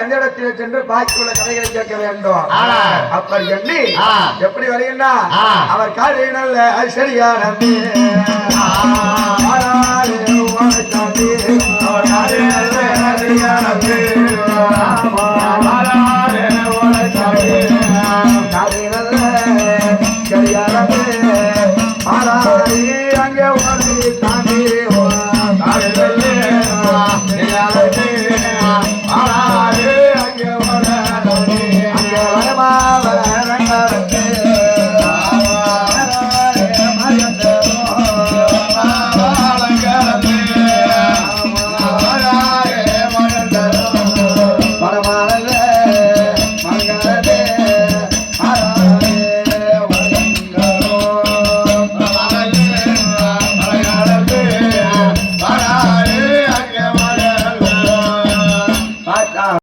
எந்த இடத்தில் சென்று பாக்கி உள்ள கதைகளை கேட்க வேண்டும். அப்படி எண்ணி எப்படி வருகின்றா? அவர் காலை நல்ல சரியான அவர் காலை நல்ல